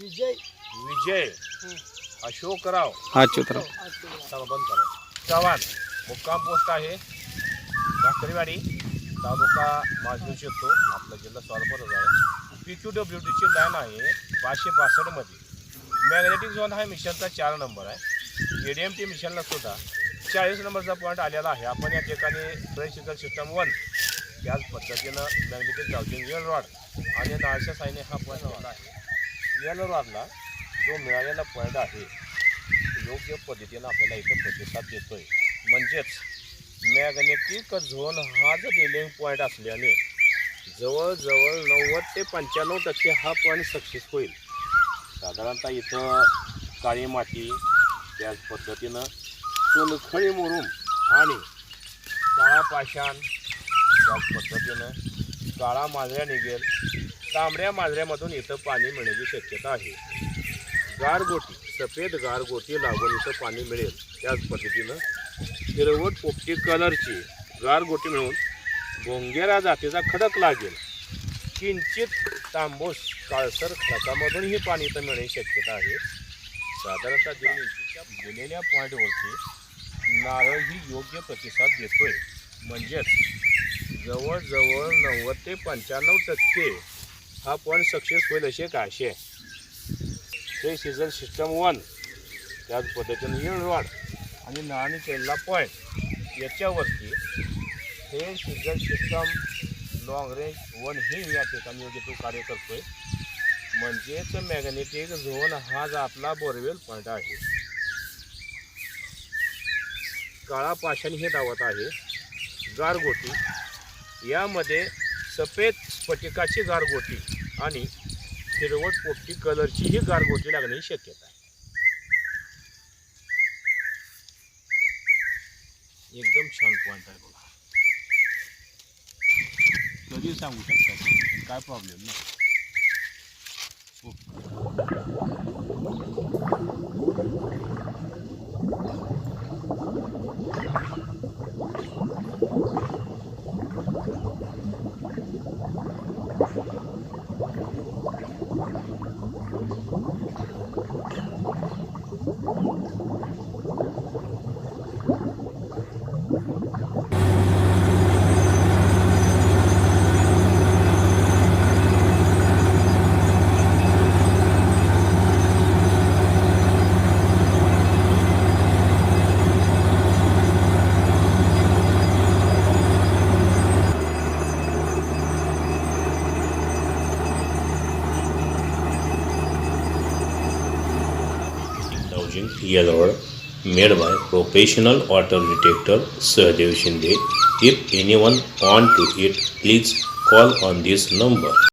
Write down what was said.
विजय. विजय. अशोकराव. अच्युतराव चला बंद करा. चव्हाण. मुक्काम पोस्ट आहे. भाकरीवाडी. तालुका माजूर शिरतो आपला जिल्हा सोलापूरच आहे. पी क्यू डब्ल्यू टीची लाईन आहे पाचशे बासष्टमध्ये मॅग्नेटिक झोन हा मिशनचा चार नंबर आहे. ए डी एम टी मिशनला सुद्धा चाळीस नंबरचा पॉईंट आलेला आहे. आपण या ठिकाणी फ्रेशिकल सिस्टम वन त्याच पद्धतीनं मॅग्नेटिक येल रॉड आणि नाळशा साईने हा पॉईंट आहे. येल जो मिळालेला पॉईंट आहे योग्य पद्धतीनं आपल्याला इथं प्रतिसाद देतोय. म्हणजेच मॅग्नेटिक झोन हा जो डिलिंग पॉईंट असल्याने जवळजवळ नव्वद ते पंच्याण्णव टक्के हा पॉईंट सक्सेस होईल. साधारणतः इथं काळी माती त्याच पद्धतीनं चुनखळी मुरुम आणि काळा पाषाण त्याच पद्धतीनं काळा मांजऱ्या निघेल. तांबड्या मांजऱ्यामधून इथं पाणी मिळण्याची शक्यता आहे. गारगोटी सफेद गारगोटी लागून इथं पाणी मिळेल. त्याच पद्धतीनं हिरवट पोपटी कलरची गारगोटी मिळून भोंगेरा जातीचा खडक लागेल. किंचित तांबूस काळसर खडकामधूनही पाणी इथं मिळण्याची शक्यता आहे. साधारणतः दोन इंचीच्या दिलेल्या पॉईंटवरती नारळ ही योग्य प्रतिसाद देतोय. म्हणजेच जवळजवळ नव्वद ते पंच्याण्णव टक्के हा पॉईंट सक्सेस होईल असे एक आहे हे सीझन सिस्टम वन त्याच पद्धतीनं येळवाड आणि नाणी केलेला पॉईंट याच्यावरती हे season system long range one ही या ठिकाणी योग्य तो कार्य करतो आहे म्हणजेच मॅग्नेटिक झोन हा जो आपला बोरवेल पॉईंट आहे. काळा पाषाण हे दावत आहे. गारगोटी. यामध्ये सफेद स्फटिकाची गारगोटी आणि हिरवट पोपटी कलरची ही गारगोटी लागण्याची शक्यता आहे. एकदम छान पॉईंट आहे बघा. कधी सांगू शकता काय प्रॉब्लेम नाही. Yellow made by professional water detector Sahadev Shinde. If anyone want to it, please call on this number.